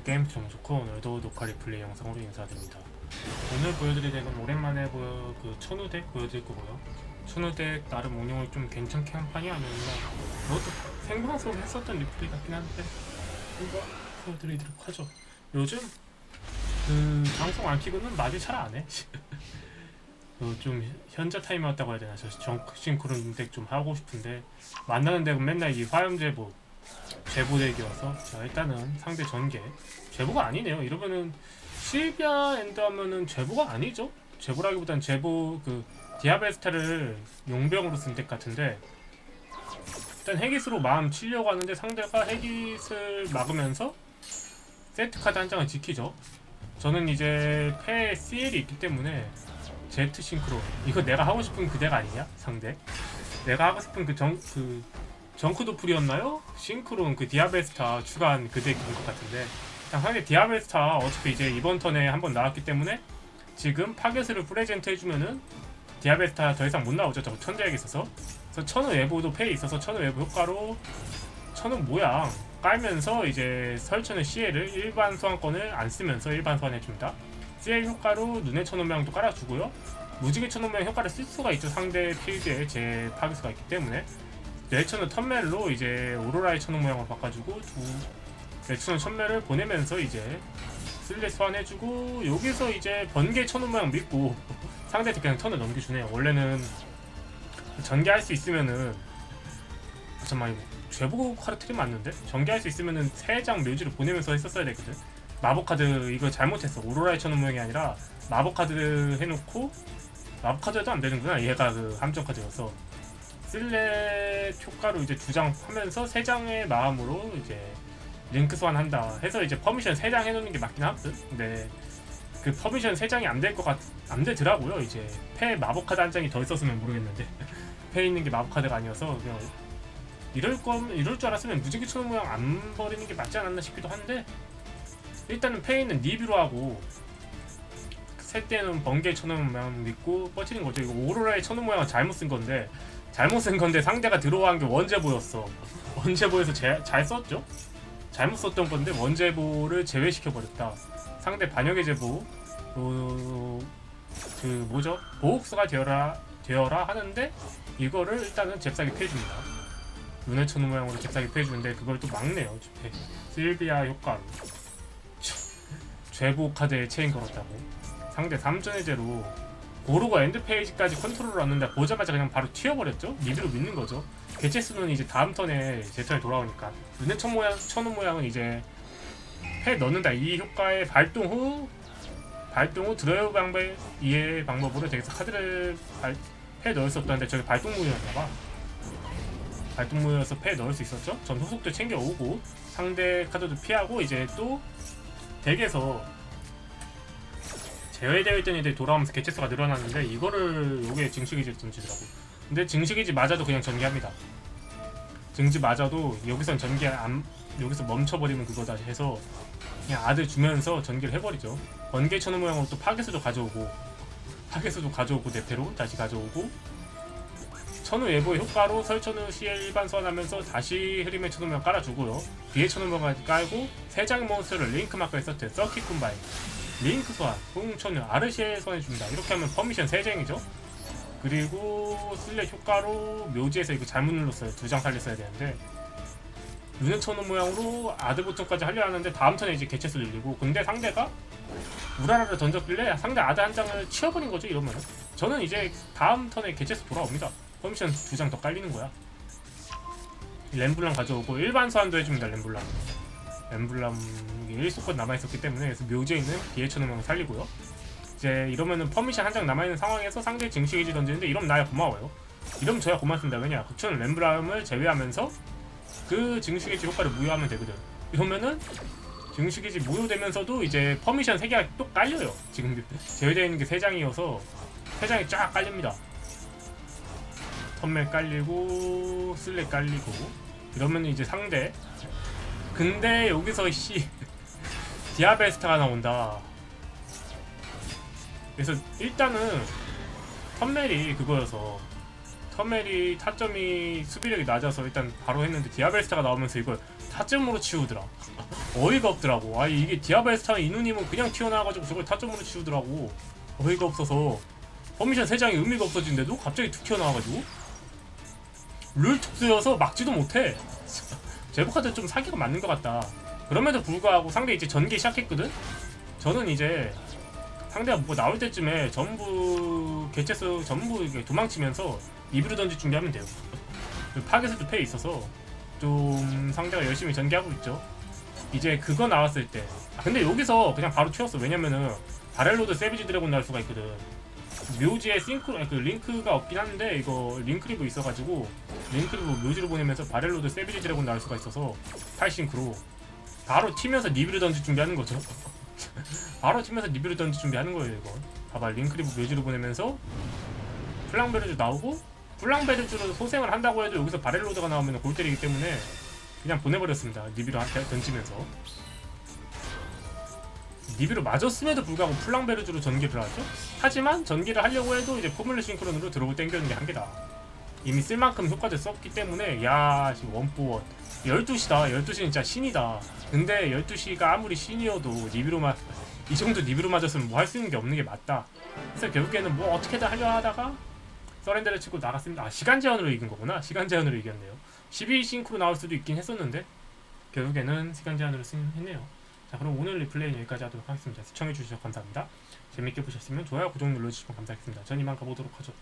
게임 좀 좋고 오늘도 녹화 리플레이 영상으로 인사드립니다. 오늘 보여드릴 덱은 오랜만에 보여 그 천우 덱 보여드릴 거고요. 천우 덱 나름 운영을 좀 괜찮게 한 판이 아니었나. 그것도 생방송 했었던 리플레이 같긴 한데 이거 보여드리도록 하죠. 요즘 그 방송 안 키고는 말을 잘 안 해. 그좀 현자 타임 왔다고 해야 되나? 저 정크 싱크론 덱좀 하고 싶은데 만나는 덱은 맨날 이 화염제보 제보 덱이어서 자 일단은 상대 전개. 제보가 아니네요. 이러면은 실비아 엔드 하면은 제보가 아니죠? 제보라기보단 제보 그 디아베스타를 용병으로 쓴 덱 같은데 일단 헤기스로 마음 치려고 하는데 상대가 헤기스를 막으면서 세트 카드 한 장을 지키죠. 저는 이제 패 CL이 있기 때문에 제트 싱크로. 이거 내가 하고 싶은 그덱 아니냐 상대? 내가 하고 싶은 그 정그 정크도 풀이었나요? 싱크론 그 디아베스타 추가한 그 덱인 것 같은데. 상대 디아베스타 어차피 이제 이번 턴에 한번 나왔기 때문에 지금 파괴스를 프레젠트 해주면은 디아베스타 더 이상 못 나오죠 저 천재에게 있어서. 그래서 천우 외부도 패에 있어서 천우 외부 효과로 천우 모양 깔면서 이제 설천의 CL을 일반 소환권을 안 쓰면서 일반 소환해줍니다. CL 효과로 눈의 천우 모양도 깔아주고요. 무지개 천우 모양 효과를 쓸 수가 있죠 상대 필드에 제 파괴수가 있기 때문에 내천은 턴멜로 이제 오로라의 천우 모양으로 바꿔주고 두 내천은 천멜을 보내면서 이제 슬레 소환해주고 여기서 이제 번개 천우 모양 믿고 상대한테 그냥 턴을 넘겨주네요. 원래는 전개할 수 있으면은 아, 잠깐만 이거 죄보고 카르트리 맞는데? 전개할 수 있으면은 세 장 묘지를 보내면서 했었어야 되거든. 마법 카드 이거 잘못했어. 오로라의 천우 모양이 아니라 마법 카드 해놓고 마법 카드도 안 되는구나. 얘가 그 함정 카드여서 슬렛 효과로 이제 두 장 하면서 세 장의 마음으로 이제 링크 소환한다 해서 이제 퍼미션 세 장 해놓는 게 맞긴 하거든. 근데 그 퍼미션 세 장이 안 될 것 같, 안 되더라고요. 이제 패 마법 카드 한 장이 더 있었으면 모르겠는데 패 있는 게 마법 카드가 아니어서 그냥 이럴 거 이럴 줄 알았으면 무지개 천원 모양 안 버리는 게 맞지 않았나 싶기도 한데 일단은 패 있는 리뷰로 하고 셋 때는 번개 천원 모양 믿고 뻗치는 거죠. 이거 오로라의 천원 모양은 잘못 쓴 건데 잘못 쓴 건데 상대가 들어간 게 원제보였어. 원제보에서 제, 잘 썼죠? 잘못 썼던 건데 원제보를 제외시켜 버렸다. 상대 반역의 제보 어, 그 뭐죠? 보호수가 되어라 되어라 하는데 이거를 일단은 잽싸게 피해줍니다. 눈의 천우 모양으로 잽싸게 피해주는데 그걸 또 막네요. 제 실비아 효과로 죄보 카드에 체인 걸었다고. 상대 3전 해제로 고르고 엔드 페이지까지 컨트롤을 왔는데 보자마자 그냥 바로 튀어버렸죠? 미드로 믿는 거죠. 개체 수는 이제 다음 턴에 제 턴에 돌아오니까 눈의 천 모양 천우 모양은 이제 패 넣는다 이 효과의 발동 후 발동 후 드라이브 방법 이해 방법으로 되게서 카드를 발, 패 넣을 수 없다는데 저게 발동무였나봐 발동무여서 패 넣을 수 있었죠? 전 후속도 챙겨오고 상대 카드도 피하고 이제 또 덱에서 제외되어 있던 애들이 돌아오면서 개체수가 늘어났는데 이거를 요게 증식이지 던지더라고. 근데 증식이지 맞아도 그냥 전개합니다. 증지 맞아도 여기선 전개 안 여기서 멈춰버리면 그거다 해서 그냥 아들 주면서 전개를 해버리죠. 번개 천우 모양으로 또 파괴수도 가져오고 파괴수도 가져오고 대패로 다시 가져오고 천우 외부의 효과로 설천우 CL 일반 소환하면서 다시 흐림의 천우 모양 깔아주고요. 뒤에 천우 모양까지 깔고 세 장의 몬스터를 링크 마크에 썼대 서킷 콤바인 링크 소환, 홍천을 아르시에 소환해줍니다. 이렇게 하면 퍼미션 3장이죠. 그리고 슬랙 효과로 묘지에서 이거 잘못 눌렀어요. 두 장 살렸어야 되는데 눈의 천원 모양으로 아드 보통까지 하려 하는데 다음 턴에 이제 개체수를 늘리고 근데 상대가 우라라를 던졌길래 상대 아드 한 장을 치워버린 거죠 이러면은 저는 이제 다음 턴에 개체수 돌아옵니다. 퍼미션 두 장 더 깔리는 거야. 렘블랑 가져오고 일반 소환도 해줍니다 렘블랑. 엠블람 1수권 남아있었기 때문에 그래서 묘지에 있는 비에천음을 살리고요. 이제 이러면은 퍼미션 한 장 남아있는 상황에서 상대 증식이지 던지는데 이러면 나야 고마워요. 이러면 저야 고맙습니다. 왜냐? 극초는 렘블람을 제외하면서 그 증식이지 효과를 무효하면 되거든. 이러면은 증식이지 무효되면서도 이제 퍼미션 3개가 또 깔려요. 지금 제외되어 있는 게 3장이어서 3장이 쫙 깔립니다. 턴멜 깔리고 슬랙 깔리고. 이러면 이제 상대. 근데 여기서 씨 디아베스타가 나온다. 그래서 일단은 턴멜이 그거여서 터멜이 타점이 수비력이 낮아서 일단 바로 했는데 디아벨스타가 나오면서 이걸 타점으로 치우더라. 어이가 없더라고. 아 이게 디아벨스타 이누님은 그냥 튀어나와가지고 저걸 타점으로 치우더라고. 어이가 없어서. 퍼미션 3장이 의미가 없어진데도 갑자기 툭 튀어나와가지고 룰 특수여서 막지도 못해. 제보카드 좀 사기가 맞는 것 같다 그럼에도 불구하고 상대 이제 전개 시작했거든 저는 이제 상대가 뭐 나올 때쯤에 전부 개체수 전부 이렇게 도망치면서 리뷰를 던질 준비하면 돼요. 그 파괴수도 패에 있어서 좀 상대가 열심히 전개하고 있죠. 이제 그거 나왔을 때. 아, 근데 여기서 그냥 바로 튀었어. 왜냐면은 바렐로드 세비지 드래곤 나올 수가 있거든. 묘지에 싱크 아니, 그 링크가 없긴 한데 이거 링크리브 있어가지고 링크리브 묘지로 보내면서 바렐로드 세비지 드래곤 나올 수가 있어서 8싱크로 바로 튀면서 리뷰를 던질 준비하는 거죠. 바로 치면서 리뷰를 던질 준비하는 거예요 이거. 봐봐 링크리브 묘지로 보내면서 플랑베르주 나오고 플랑베르주로 소생을 한다고 해도 여기서 바렐로드가 나오면 골 때리기 때문에 그냥 보내버렸습니다 리뷰를 한- 던지면서. 리뷰를 맞았음에도 불구하고 플랑베르주로 전기를 하죠. 하지만 전기를 하려고 해도 이제 포뮬러 싱크론으로 들어오고 땡겨는 게 한계다 이미 쓸 만큼 효과를 썼기 때문에 야 지금 원포원 12시다. 12시는 진짜 신이다. 근데 12시가 아무리 신이어도 리뷰로 맞, 이 정도 리뷰로 맞았으면 뭐 할 수 있는 게 없는 게 맞다. 그래서 결국에는 뭐 어떻게든 하려 하다가 서렌더를 치고 나갔습니다. 아 시간 제한으로 이긴 거구나. 시간 제한으로 이겼네요. 12 싱크로 나올 수도 있긴 했었는데 결국에는 시간 제한으로 승 했네요. 자 그럼 오늘 리플레이는 여기까지 하도록 하겠습니다. 시청해주셔서 감사합니다. 재밌게 보셨으면 좋아요 구독 눌러주시면 감사하겠습니다. 전 이만 가보도록 하죠